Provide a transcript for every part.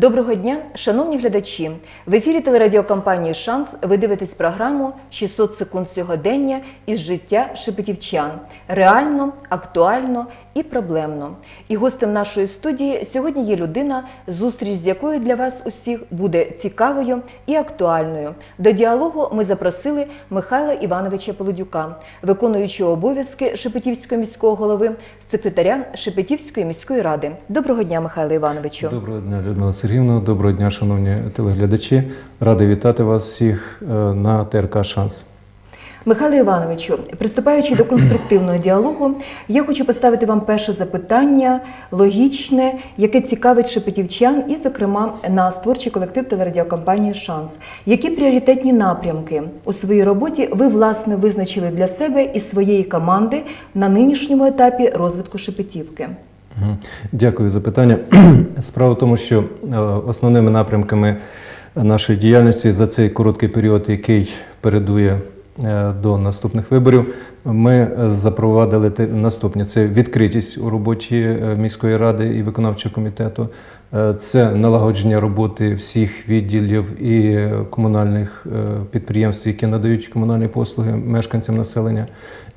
Доброго дня, шановні глядачі! В ефірі телерадіокомпанії Шанс ви дивитесь програму «600 секунд сьогодення із життя шепетівчан. Реально, актуально і проблемно. І гостем нашої студії сьогодні є людина, зустріч з якою для вас усіх буде цікавою і актуальною. До діалогу ми запросили Михайла Івановича Полудюка, виконуючого обов'язки Шепетівського міського голови, секретаря Шепетівської міської ради. Доброго дня, Михайло Івановичу. Доброго дня, Людмила Сергіївна. Доброго дня, шановні телеглядачі. Радий вітати вас всіх е, на ТРК Шанс. Михайло Івановичу, приступаючи до конструктивного діалогу, я хочу поставити вам перше запитання, логічне, яке цікавить шепетівчан, і, зокрема, нас, творчий колектив телерадіокомпанії Шанс. Які пріоритетні напрямки у своїй роботі ви власне визначили для себе і своєї команди на нинішньому етапі розвитку Шепетівки? Дякую за питання. Справа в тому, що е, основними напрямками нашої діяльності за цей короткий період, який передує до наступних виборів, ми е, запровадили наступні: це відкритість у роботі е, міської ради і виконавчого комітету, е, це налагодження роботи всіх відділів і е, комунальних е, підприємств, які надають комунальні послуги мешканцям населення,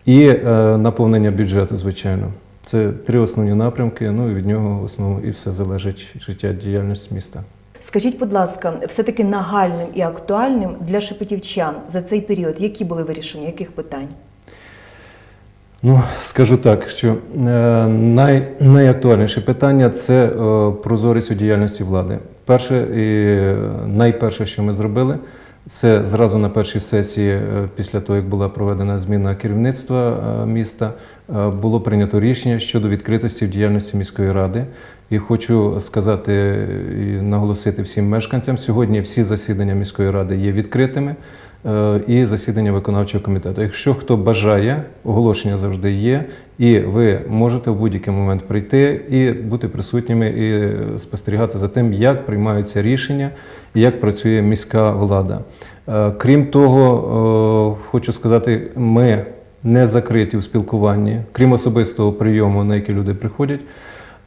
і е, наповнення бюджету, звичайно. Це три основні напрямки. Ну і від нього в основному і все залежить життя діяльність міста. Скажіть, будь ласка, все-таки нагальним і актуальним для шепетівчан за цей період, які були вирішення, яких питань? Ну, скажу так, що е, най, найактуальніше питання це е, прозорість у діяльності влади. Перше і е, найперше, що ми зробили, це зразу на першій сесії, е, після того, як була проведена зміна керівництва е, міста, е, було прийнято рішення щодо відкритості в діяльності міської ради. І хочу сказати і наголосити всім мешканцям: сьогодні всі засідання міської ради є відкритими і засідання виконавчого комітету. Якщо хто бажає, оголошення завжди є, і ви можете в будь-який момент прийти і бути присутніми і спостерігати за тим, як приймаються рішення як працює міська влада. Е, Крім того, е, хочу сказати, ми не закриті у спілкуванні, крім особистого прийому, на який люди приходять.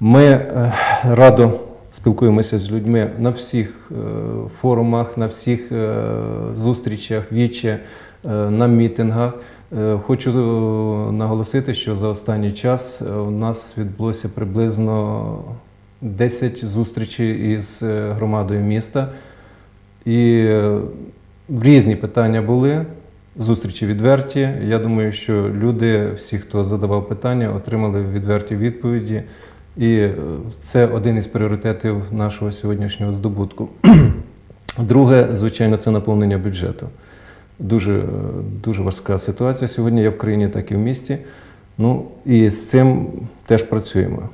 Ми е, радо спілкуємося з людьми на всіх форумах, на всіх зустрічах, віче, на мітингах. Хочу наголосити, що за останній час у нас відбулося приблизно 10 зустрічей із громадою міста. І е, різні питання були. Зустрічі відверті. Я думаю, що люди, всі, хто задавав питання, отримали відверті відповіді. І е, це один із пріоритетів нашого сьогоднішнього здобутку. Друге, звичайно, це наповнення бюджету. Дуже, е, дуже важка ситуація сьогодні як в країні, так і в місті. Ну і з цим теж працюємо.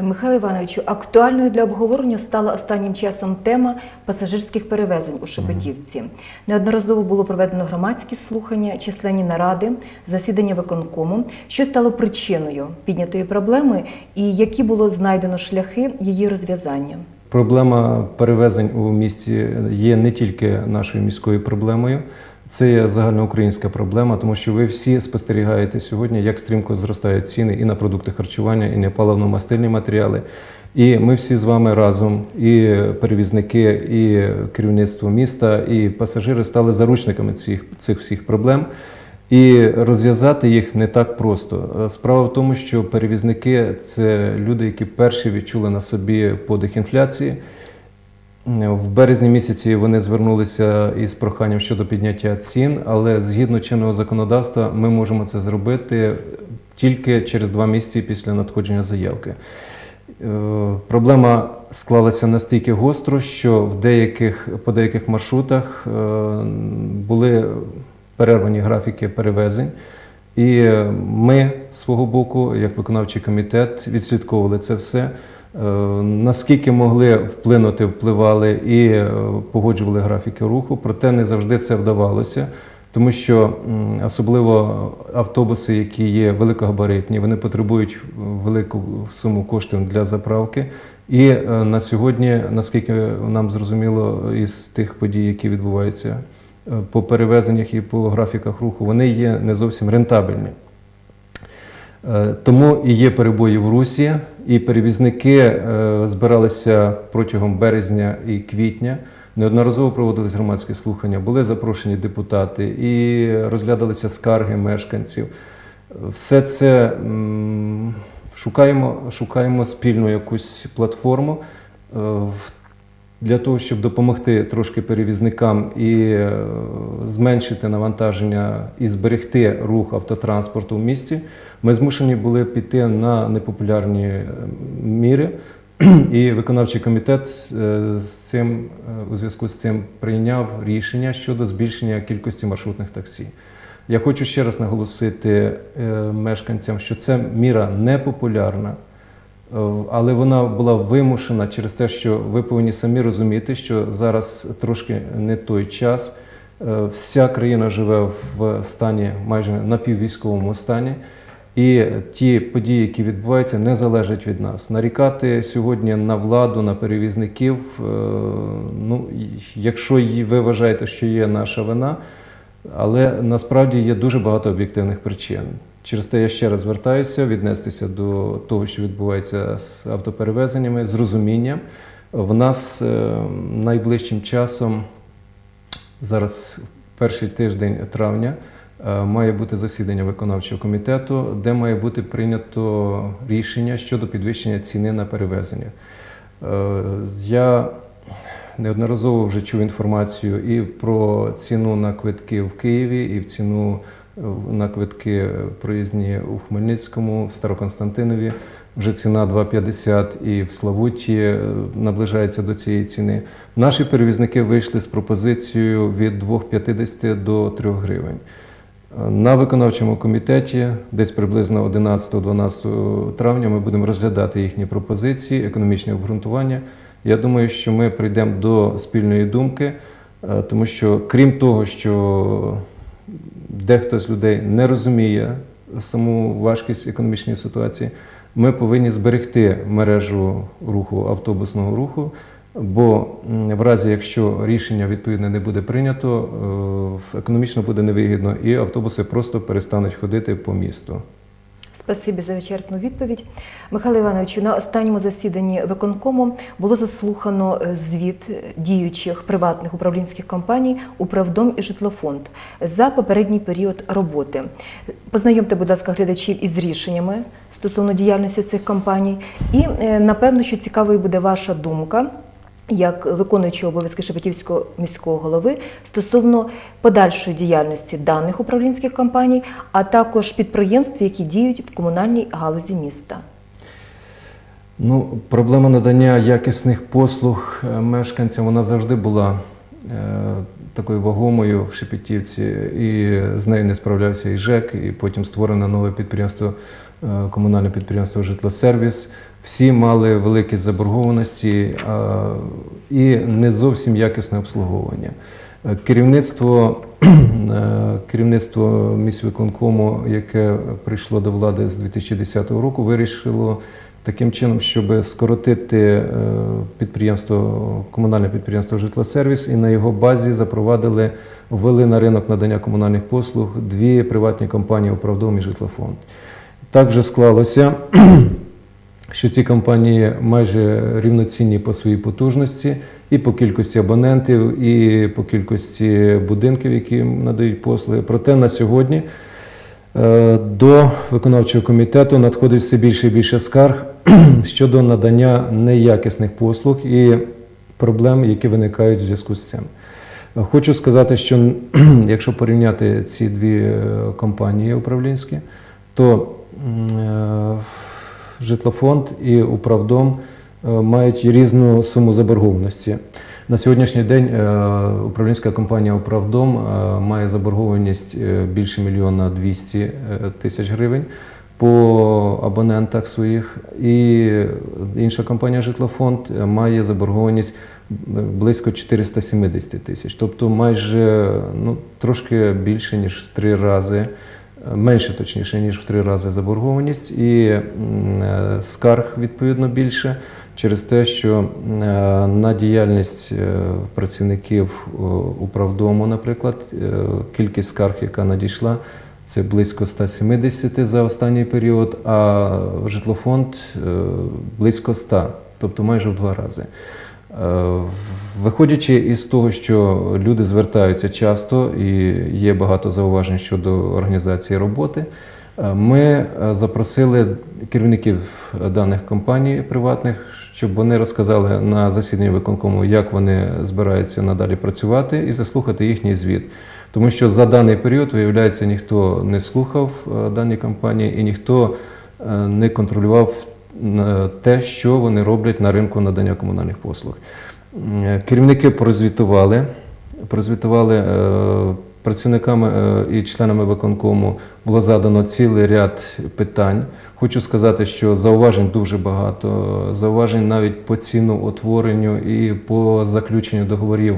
Михайло Івановичу, актуальною для обговорення стала останнім часом тема пасажирських перевезень у Шепетівці. Неодноразово було проведено громадські слухання, численні наради, засідання виконкому. Що стало причиною піднятої проблеми і які було знайдено шляхи її розв'язання? Проблема перевезень у місті є не тільки нашою міською проблемою, це є загальноукраїнська проблема, тому що ви всі спостерігаєте сьогодні, як стрімко зростають ціни і на продукти харчування, і на паливно-мастильні матеріали. І ми всі з вами разом, і перевізники, і керівництво міста, і пасажири стали заручниками цих, цих всіх проблем. І розв'язати їх не так просто. Справа в тому, що перевізники це люди, які перші відчули на собі подих інфляції. В березні місяці вони звернулися із проханням щодо підняття цін, але згідно чинного законодавства ми можемо це зробити тільки через два місяці після надходження заявки. Е, Проблема склалася настільки гостро, що в деяких, по деяких маршрутах е, були перервані графіки перевезень. І ми з свого боку, як виконавчий комітет, відслідковували це все. Е, Наскільки могли вплинути, впливали і е, погоджували графіки руху, проте не завжди це вдавалося, тому що особливо автобуси, які є великогабаритні, вони потребують велику суму коштів для заправки. І е, на сьогодні, наскільки нам зрозуміло, із тих подій, які відбуваються по перевезеннях і по графіках руху, вони є не зовсім рентабельні. Е, Тому і є перебої в русі, і перевізники е, збиралися протягом березня і квітня. Неодноразово проводились громадські слухання, були запрошені депутати і розглядалися скарги мешканців. Все це шукаємо, шукаємо спільну якусь платформу е, в- для того, щоб допомогти трошки перевізникам і е, зменшити навантаження і зберегти рух автотранспорту в місті. Ми змушені були піти на непопулярні е, міри. І виконавчий комітет е, з цим у зв'язку з цим прийняв рішення щодо збільшення кількості маршрутних таксі. Я хочу ще раз наголосити мешканцям, що це міра непопулярна, але вона була вимушена через те, що ви повинні самі розуміти, що зараз трошки не той час. Е, Вся країна живе в стані майже напіввійськовому стані. І ті події, які відбуваються, не залежать від нас. Нарікати сьогодні на владу, на перевізників. е, Ну, якщо ви вважаєте, що є наша вина, але насправді є дуже багато об'єктивних причин. Через те я ще раз звертаюся віднестися до того, що відбувається з автоперевезеннями, з розумінням. В нас е, найближчим часом, зараз перший тиждень травня, е, має бути засідання виконавчого комітету, де має бути прийнято рішення щодо підвищення ціни на перевезення. Е, Я неодноразово вже чув інформацію і про ціну на квитки в Києві, і в ціну на квитки проїзні у Хмельницькому, в Староконстантинові. Вже ціна 2,50 і в Славуті е, наближається до цієї ціни. Наші перевізники вийшли з пропозицією від 2,50 до 3 гривень. На виконавчому комітеті, десь приблизно 11-12 травня, ми будемо розглядати їхні пропозиції, економічні обґрунтування. Я думаю, що ми прийдемо до спільної думки, е, тому що крім того, що дехто з людей не розуміє саму важкість економічної ситуації, ми повинні зберегти мережу руху автобусного руху. Бо в разі, якщо рішення відповідне не буде прийнято, е, економічно буде невигідно, і автобуси просто перестануть ходити по місту. Спасибі за вичерпну відповідь. Михайло Івановичу, на останньому засіданні виконкому було заслухано е, звіт діючих приватних управлінських компаній Управдом і Житлофонд за попередній період роботи. Познайомте, будь ласка, глядачів із рішеннями стосовно діяльності цих компаній. І е, напевно, що цікавою буде ваша думка. Як виконуючого обов'язки Шепетівського міського голови стосовно подальшої діяльності даних управлінських компаній, а також підприємств, які діють в комунальній галузі міста. Ну, проблема надання якісних послуг е, мешканцям вона завжди була е, такою вагомою в Шепетівці, і з нею не справлявся і ЖЕК, і потім створено нове підприємство, е, комунальне підприємство Житлосервіс. Всі мали великі заборгованості і не зовсім якісне обслуговування. Е, Керівництво, е, керівництво міськвиконкому, яке прийшло до влади з 2010 року, вирішило таким чином, щоб скоротити е, підприємство, комунальне підприємство Житлосервіс, і на його базі запровадили, ввели на ринок надання комунальних послуг дві приватні компанії «Управдом» і Житлофонд. Так вже склалося, що ці компанії майже рівноцінні по своїй потужності, і по кількості абонентів, і по кількості будинків, які надають послуги. Проте на сьогодні е, до виконавчого комітету надходить все більше і більше скарг щодо надання неякісних послуг і проблем, які виникають в зв'язку з цим. Хочу сказати, що якщо порівняти ці дві е, компанії управлінські, то е, житлофонд і управдом е, мають різну суму заборгованості. На сьогоднішній день е, управлінська компанія Управдом е, має заборгованість більше мільйона 200 е, тисяч гривень по абонентах своїх, і інша компанія Житлофонд має заборгованість близько 470 тисяч, тобто майже ну, трошки більше ніж в три рази. Менше точніше, ніж в три рази заборгованість, і е, скарг відповідно більше через те, що е, на діяльність е, працівників управдому, наприклад, кількість скарг, яка надійшла, це близько 170 за останній період, а житлофонд близько 100. тобто майже в два рази. Е, Виходячи із того, що люди звертаються часто і є багато зауважень щодо організації роботи, е, ми е, запросили керівників даних компаній приватних, щоб вони розказали на засіданні виконкому, як вони збираються надалі працювати, і заслухати їхній звіт. Тому що за даний період, виявляється, ніхто не слухав дані компанії і ніхто не контролював те, що вони роблять на ринку надання комунальних послуг. Е, Керівники прозвітували, прозвітували е, працівниками е, і членами виконкому було задано цілий ряд питань. Хочу сказати, що зауважень дуже багато. Зауважень навіть по ціноутворенню і по заключенню договорів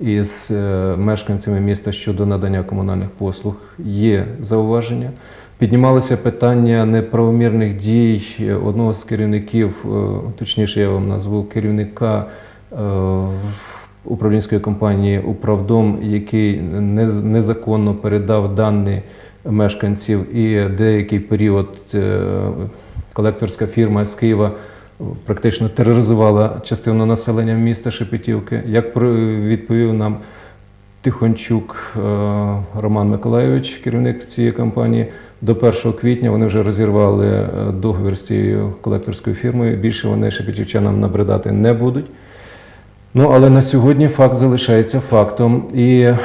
із е, мешканцями міста щодо надання комунальних послуг є зауваження. Піднімалося питання неправомірних дій одного з керівників, е, точніше, я вам назву керівника е, управлінської компанії Управдом, який незаконно передав дані мешканців і деякий період е, колекторська фірма з Києва практично тероризувала частину населення міста Шепетівки. Як відповів нам Тихончук е, Роман Миколайович, керівник цієї компанії, до 1 квітня вони вже розірвали е, договір з цією колекторською фірмою. Більше вони шепетівчанам набридати не будуть. Ну, але на сьогодні факт залишається фактом. І е,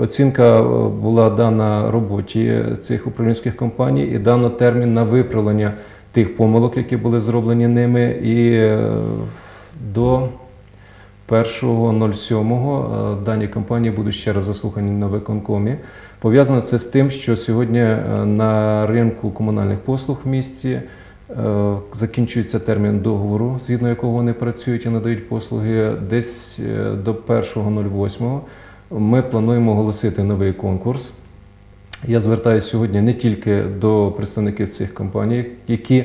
оцінка була дана роботі цих управлінських компаній і дано термін на виправлення тих помилок, які були зроблені ними. І до 1.07 е, дані компанії будуть ще раз заслухані на виконкомі. Пов'язано це з тим, що сьогодні е, на ринку комунальних послуг в місті е, закінчується термін договору, згідно якого вони працюють і надають послуги. Десь до 1.08 ми плануємо оголосити новий конкурс. Я звертаюся сьогодні не тільки до представників цих компаній, які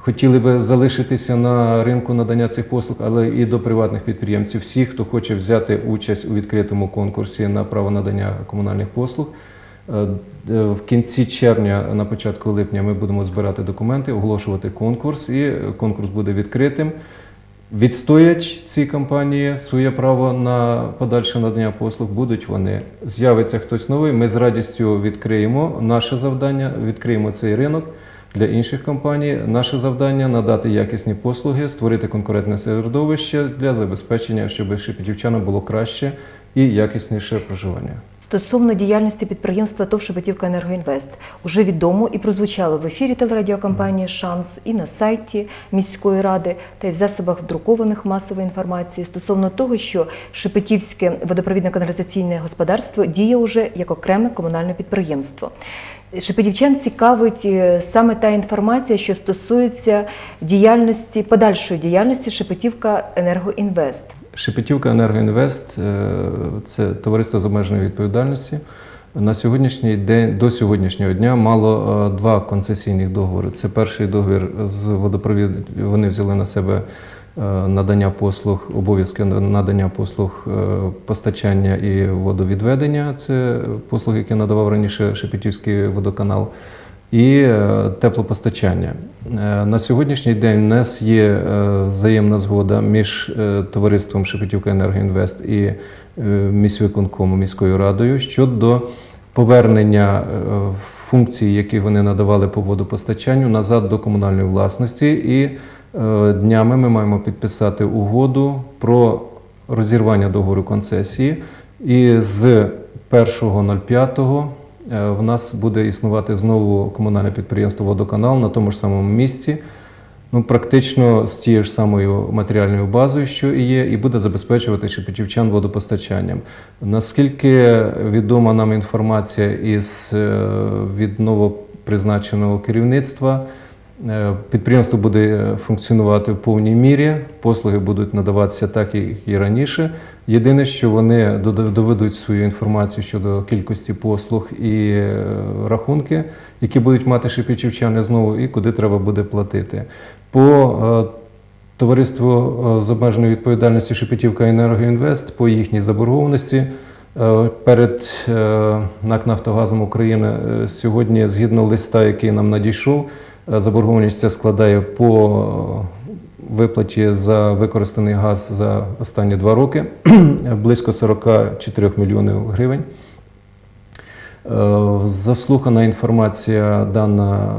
хотіли би залишитися на ринку надання цих послуг, але і до приватних підприємців, всіх, хто хоче взяти участь у відкритому конкурсі на право надання комунальних послуг. Е, е, В кінці червня, на початку липня, ми будемо збирати документи, оголошувати конкурс, і конкурс буде відкритим. Відстоять ці компанії своє право на подальше надання послуг, будуть вони. З'явиться хтось новий. Ми з радістю відкриємо наше завдання, відкриємо цей ринок для інших компаній. Наше завдання надати якісні послуги, створити конкурентне середовище для забезпечення, щоб шепетівчанам було краще і якісніше проживання. Стосовно діяльності підприємства ТОВ «Шепетівка Енергоінвест уже відомо і прозвучало в ефірі телерадіокомпанії Шанс і на сайті міської ради та й в засобах друкованих масової інформації стосовно того, що Шепетівське водопровідно-каналізаційне господарство діє уже як окреме комунальне підприємство. Шепетівчан цікавить е, саме та інформація, що стосується діяльності подальшої діяльності Шепетівка Енергоінвест. Шепетівка Енергоінвест е, це товариство з обмеженою відповідальності. На сьогоднішній день до сьогоднішнього дня мало е, два концесійних договори. Це перший договір з водопровід. Вони взяли на себе надання послуг, обов'язки надання послуг е, постачання і водовідведення. Це послуги, які надавав раніше Шепетівський водоканал і е, теплопостачання. Е, На сьогоднішній день у нас є е, взаємна згода між е, товариством Шепетівка Енергоінвест і е, міськвиконкомом, міською радою щодо повернення е, функцій, які вони надавали по водопостачанню, назад до комунальної власності. І е, днями ми маємо підписати угоду про розірвання договору концесії. І з 1.05 Е, в нас буде існувати знову комунальне підприємство Водоканал на тому ж самому місці. Ну, практично з тією ж самою матеріальною базою, що і є, і буде забезпечувати шепетівчан водопостачанням. Наскільки відома нам інформація із е, від новопризначеного керівництва, е, підприємство буде функціонувати в повній мірі, послуги будуть надаватися так, як і раніше. Єдине, що вони доведуть свою інформацію щодо кількості послуг і е, рахунки, які будуть мати шепетівчани знову, і куди треба буде платити. По е, товариству е, з обмеженою відповідальністю Шепетівка Енергоінвест по їхній заборгованості. е, Перед е, НАК Нафтогазом України е, сьогодні, згідно листа, який нам надійшов, е, заборгованість ця складає по виплаті за використаний газ за останні два роки близько 44 мільйонів гривень. Е, Заслухана інформація дана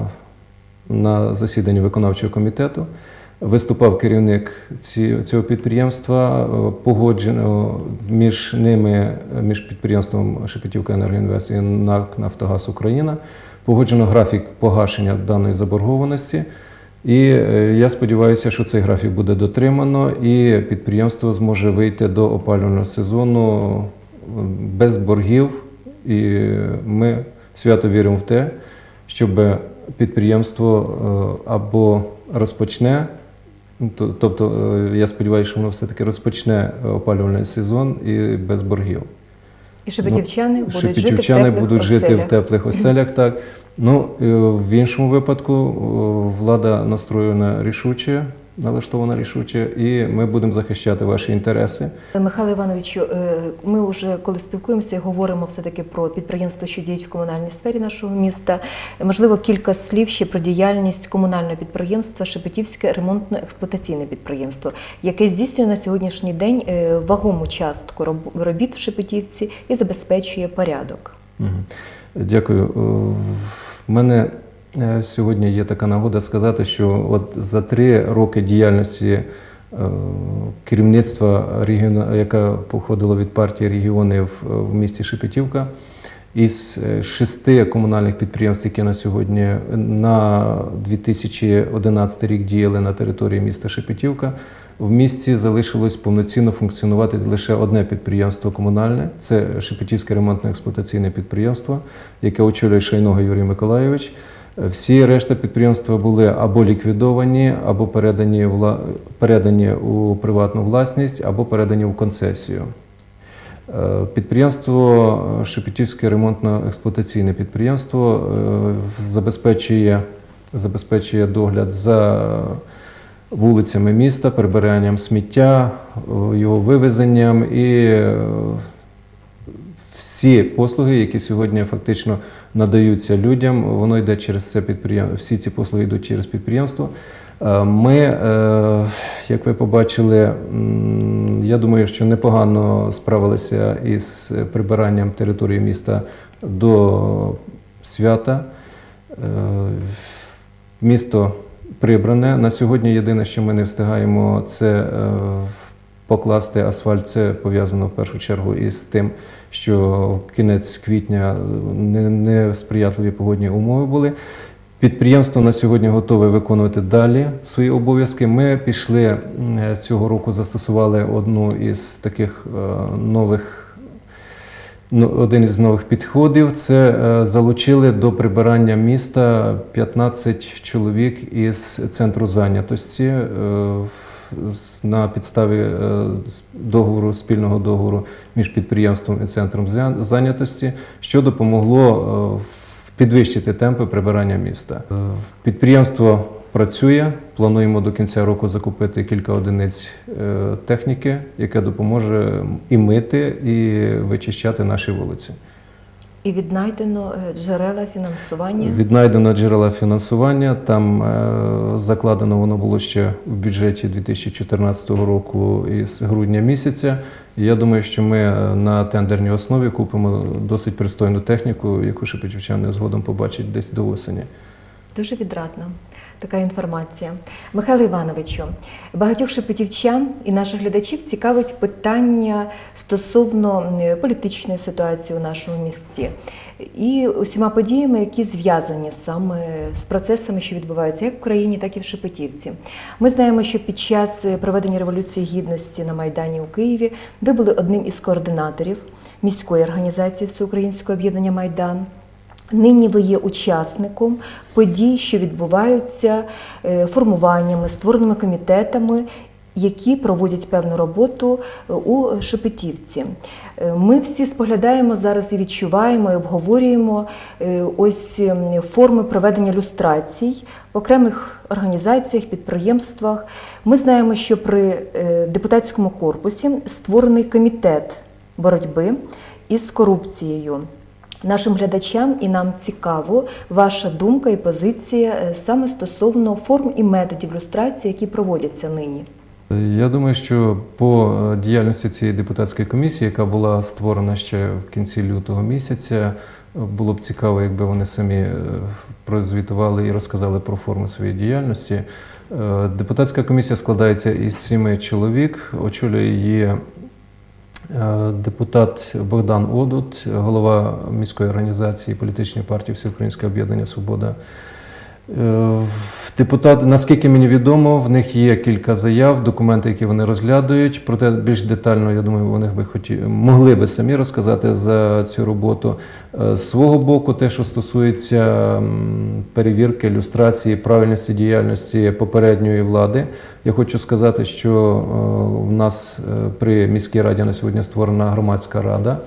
на засіданні виконавчого комітету. Виступав керівник цього підприємства. Е, Погоджено між ними, е, між підприємством Шепетівка Енергоінвест і НАК Нафтогаз Україна. Погоджено графік погашення даної заборгованості. І е, я сподіваюся, що цей графік буде дотримано, і підприємство зможе вийти до опалювального сезону е, без боргів. І ми свято віримо в те, щоб підприємство е, або розпочне, тобто е, я сподіваюся, що воно все-таки розпочне опалювальний сезон і без боргів. І шепетівчани будуть жити в Шепетівчани теплих будуть жити в теплих оселях. Так ну е, в іншому випадку е, влада настроєна рішуче, налаштована рішуче, і ми будемо захищати ваші інтереси. Михайло Івановичу, е, ми вже коли спілкуємося, говоримо все-таки про підприємства, що діють в комунальній сфері нашого міста. Можливо, кілька слів ще про діяльність комунального підприємства Шепетівське ремонтно-експлуатаційне підприємство, яке здійснює на сьогоднішній день е, вагому частку робіт в Шепетівці і забезпечує порядок. Дякую. Е, В мене сьогодні є така нагода сказати, що от за три роки діяльності е, керівництва регіону, яка походила від партії регіонів е, в місті Шепетівка, із е, шести комунальних підприємств, які на сьогодні на 2011 рік діяли на території міста Шепетівка, в місті залишилось повноцінно функціонувати лише одне підприємство комунальне це Шепетівське ремонтно-експлуатаційне підприємство, яке очолює Шайнога Юрій Миколайович. Всі решта підприємства були або ліквідовані, або передані, передані у приватну власність, або передані у концесію. Е, Підприємство е, Шепетівське ремонтно-експлуатаційне підприємство е, забезпечує, забезпечує догляд за вулицями міста, прибиранням сміття, його вивезенням і всі послуги, які сьогодні фактично надаються людям, воно йде через це підприємство. Всі ці послуги йдуть через підприємство. Е, Ми, е, як ви побачили, я думаю, що непогано справилися із прибиранням території міста до свята. Е, Місто прибране. На сьогодні єдине, що ми не встигаємо, це покласти асфальт. Це пов'язано в першу чергу із тим, що в кінець квітня не, не погодні умови були. Підприємство на сьогодні готове виконувати далі свої обов'язки. Ми пішли цього року, застосували одну із таких е, нових Ну, один із нових підходів це е, залучили до прибирання міста 15 чоловік із центру зайнятості е, на підставі е, договору спільного договору між підприємством і центром зайнятості, що допомогло е, підвищити темпи прибирання міста. Е, Підприємство працює. Плануємо до кінця року закупити кілька одиниць техніки, яка допоможе і мити, і вичищати наші вулиці. І віднайдено е, джерела фінансування. Віднайдено джерела фінансування. Там е, закладено воно було ще в бюджеті 2014 року із грудня місяця. І я думаю, що ми е, на тендерній основі купимо досить пристойну техніку, яку шепетівчани згодом побачать десь до осені. Дуже відрадна така інформація. Михайло Івановичу, багатьох шепетівчан і наших глядачів цікавить питання стосовно е, політичної ситуації у нашому місті і усіма подіями, які зв'язані саме з процесами, що відбуваються як в країні, так і в Шепетівці. Ми знаємо, що під час е, проведення Революції Гідності на Майдані у Києві ви були одним із координаторів міської організації Всеукраїнського об'єднання Майдан. Нині ви є учасником подій, що відбуваються е, формуваннями, створеними комітетами, які проводять певну роботу е, у Шепетівці. Е, Ми всі споглядаємо зараз і відчуваємо, і обговорюємо ось ем, форми проведення люстрацій в окремих організаціях, підприємствах. Ми знаємо, що при депутатському корпусі створений комітет боротьби із корупцією. Нашим глядачам і нам цікаво ваша думка і позиція е, саме стосовно форм і методів люстрації, які проводяться нині. Я думаю, що по е, діяльності цієї депутатської комісії, яка була створена ще в кінці лютого місяця, е, було б цікаво, якби вони самі прозвітували і розказали про форми своєї діяльності. Депутатська комісія складається із сіми чоловік, очолює її депутат Богдан Одут, голова міської організації політичної партії Всеукраїнське об'єднання Свобода. Е, в Депутат, наскільки мені відомо, в них є кілька заяв, документи, які вони розглядають. Проте більш детально, я думаю, вони би хоті, могли би самі розказати за цю роботу. Е, З свого боку, те, що стосується перевірки, люстрації, правильності діяльності попередньої влади, я хочу сказати, що е, в нас при міській раді на сьогодні створена громадська рада.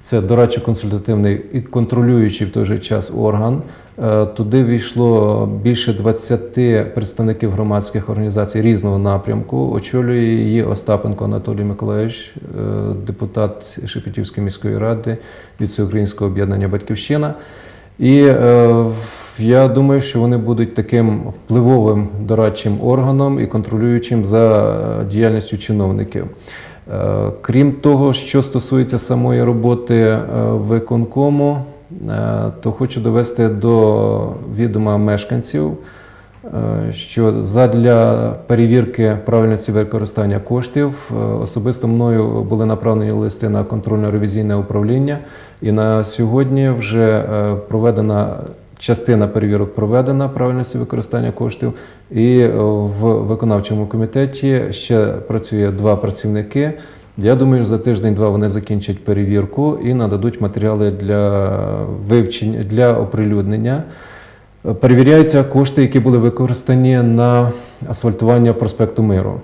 Це дорадчо-консультативний і контролюючий в той же час орган. Е, Туди війшло більше 20 представників громадських організацій різного напрямку. Очолює її Остапенко Анатолій Миколаївич, е, депутат Шепетівської міської ради від Всеукраїнського об'єднання Батьківщина. І е, я думаю, що вони будуть таким впливовим дорадчим органом і контролюючим за е, діяльністю чиновників. Е, Крім того, що стосується самої роботи виконкому, то хочу довести до відома мешканців, е, що задля перевірки правильності використання коштів е, особисто мною були направлені листи на контрольно-ревізійне управління, і на сьогодні вже е, проведена. Частина перевірок проведена правильності використання коштів, і е, в виконавчому комітеті ще працює два працівники. Я думаю, за тиждень-два вони закінчать перевірку і нададуть матеріали для вивчення для оприлюднення. Перевіряються кошти, які були використані на асфальтування проспекту Миру.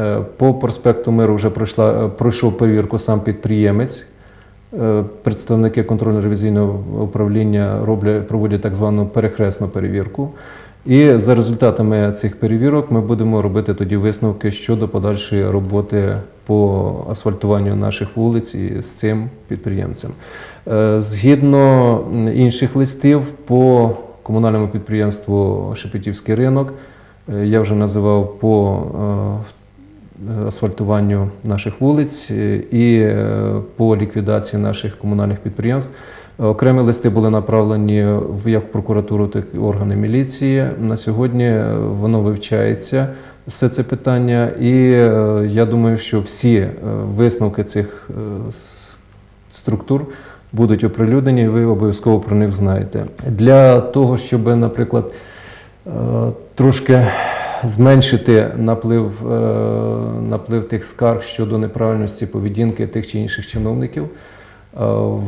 Е, По проспекту Миру вже пройшла, е, пройшов перевірку сам підприємець. Е, Представники контрольно-ревізійного управління роблять, проводять так звану перехресну перевірку. І за результатами цих перевірок ми будемо робити тоді висновки щодо подальшої роботи по асфальтуванню наших вулиць і з цим підприємцем. Е, Згідно інших листів по комунальному підприємству Шепетівський ринок, е, я вже називав по е, асфальтуванню наших вулиць і по ліквідації наших комунальних підприємств. Окремі листи були направлені в як прокуратуру, так і органи міліції. На сьогодні е, воно вивчається все це питання, і е, я думаю, що всі е, висновки цих структур будуть оприлюднені, і ви обов'язково про них знаєте. Для того, щоб, наприклад, трошки зменшити наплив, наплив тих скарг щодо неправильності поведінки тих чи інших чиновників. Е,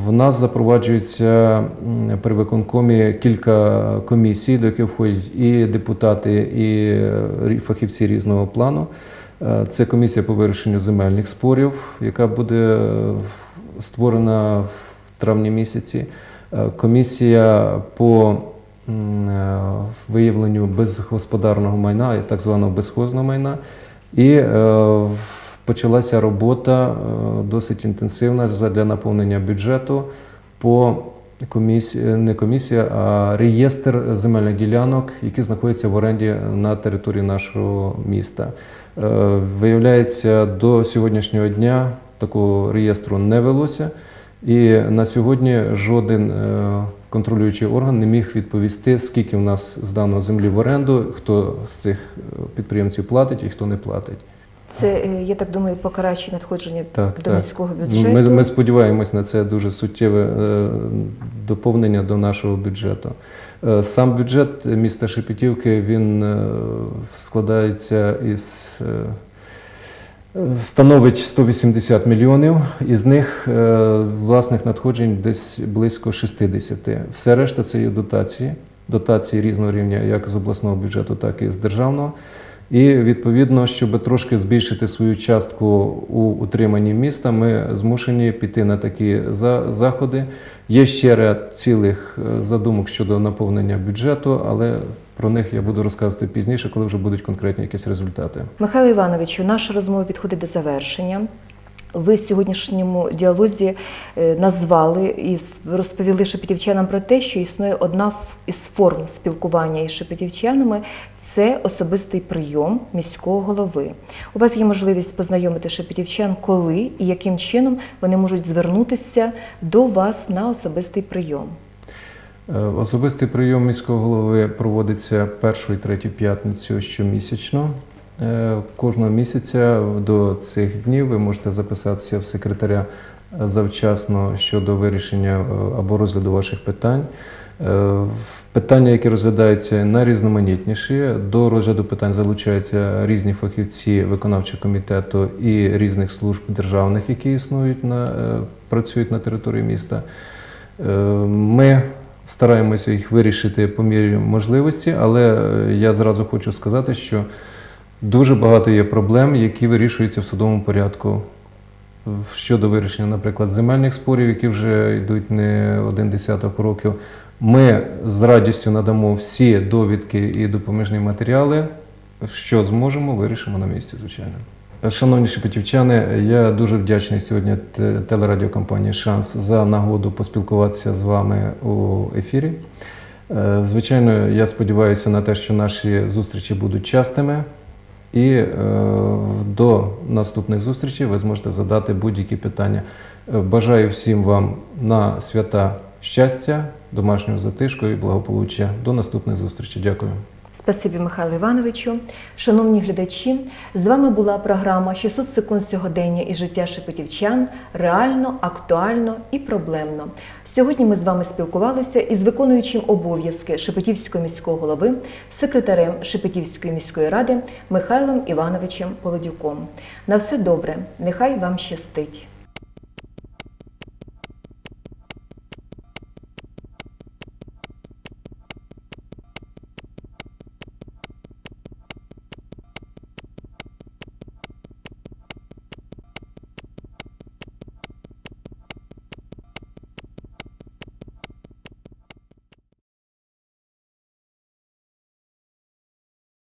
В нас запроваджується при виконкомі кілька комісій, до яких входять і депутати, і е, фахівці різного плану. Е, Це комісія по вирішенню земельних спорів, яка буде створена в травні місяці. Комісія по виявленню безгосподарного майна, так званого безхозного майна. І почалася робота е, досить інтенсивна для наповнення бюджету по комісії, не комісія, а реєстр земельних ділянок, які знаходяться в оренді на території нашого міста. Е, Виявляється, до сьогоднішнього дня такого реєстру не велося. І на сьогодні жоден е, контролюючий орган не міг відповісти, скільки в нас здано землі в оренду, хто з цих підприємців платить і хто не платить. Це, е, я так думаю, покращить надходження Так, до так. міського Ну, бюджету. Ми, ми сподіваємось на це дуже суттєве е, доповнення до нашого бюджету. Е, Сам бюджет міста Шепетівки він складається із. Становить 180 мільйонів, із них власних надходжень десь близько 60. Все решта це є дотації, дотації різного рівня, як з обласного бюджету, так і з державного. І відповідно, щоб трошки збільшити свою частку у утриманні міста, ми змушені піти на такі за- заходи. Є ще ряд цілих е, задумок щодо наповнення бюджету, але про них я буду розказувати пізніше, коли вже будуть конкретні якісь результати. Михайло Івановичу, наша розмова підходить до завершення. Ви в сьогоднішньому діалозі е, назвали і розповіли шепетівчанам про те, що існує одна із форм спілкування із шепетівчанами це особистий прийом міського голови. У вас є можливість познайомити шепетівчан, коли і яким чином вони можуть звернутися до вас на особистий прийом. Е, Особистий прийом міського голови проводиться першу і третю п'ятницю щомісячно. Е, Кожного місяця до цих днів ви можете записатися в секретаря завчасно щодо вирішення е, або розгляду ваших питань. Е, Питання, які розглядаються найрізноманітніші, до розгляду питань залучаються різні фахівці виконавчого комітету і різних служб державних, які існують на е, працюють на території міста. Е, Ми стараємося їх вирішити по мірі можливості, але я зразу хочу сказати, що дуже багато є проблем, які вирішуються в судовому порядку. Щодо вирішення, наприклад, земельних спорів, які вже йдуть не один десяток років, ми з радістю надамо всі довідки і допоміжні матеріали, що зможемо, вирішимо на місці, звичайно. Шановні шепетівчани, я дуже вдячний сьогодні телерадіокомпанії Шанс за нагоду поспілкуватися з вами у ефірі. Е, Звичайно, я сподіваюся на те, що наші зустрічі будуть частими. І е, до наступних зустрічей ви зможете задати будь-які питання. Е, Бажаю всім вам на свята щастя, домашнього затишку і благополуччя. До наступних зустрічей. Дякую. Спасибі, Михайло Івановичу. Шановні глядачі, з вами була програма 600 секунд сьогодення із життя шепетівчан реально, актуально і проблемно. Сьогодні ми з вами спілкувалися із виконуючим обов'язки Шепетівського міського голови, секретарем Шепетівської міської ради Михайлом Івановичем Полодюком. На все добре, нехай вам щастить!